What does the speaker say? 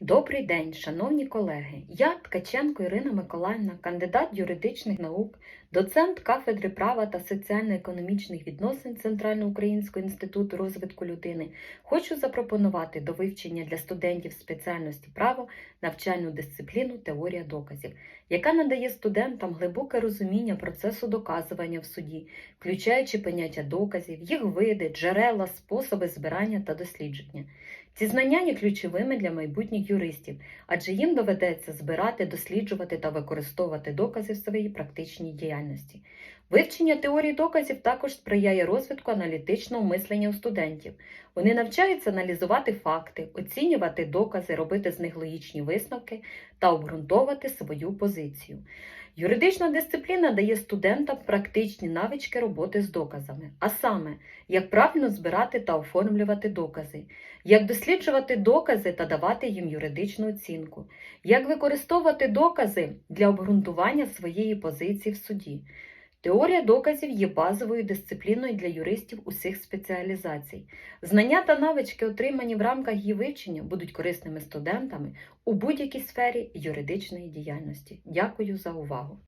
Добрий день, шановні колеги. Я Ткаченко Ірина Миколаївна, кандидат юридичних наук, доцент кафедри права та соціально-економічних відносин Центральноукраїнського інституту розвитку людини. Хочу запропонувати до вивчення для студентів спеціальності право навчальну дисципліну теорія доказів, яка надає студентам глибоке розуміння процесу доказування в суді, включаючи поняття доказів, їх види, джерела, способи збирання та дослідження. Ці знання є ключовими для майбутніх юристів, адже їм доведеться збирати, досліджувати та використовувати докази в своїй практичній діяльності. Вивчення теорії доказів також сприяє розвитку аналітичного мислення у студентів. Вони навчаються аналізувати факти, оцінювати докази, робити з них логічні висновки та обґрунтовувати свою позицію. Юридична дисципліна дає студентам практичні навички роботи з доказами, а саме, як правильно збирати та оформлювати докази, як досліджувати докази та давати їм юридичну оцінку, як використовувати докази для обґрунтування своєї позиції в суді. Теорія доказів є базовою дисципліною для юристів усіх спеціалізацій. Знання та навички, отримані в рамках її вивчення, будуть корисними студентами у будь-якій сфері юридичної діяльності. Дякую за увагу!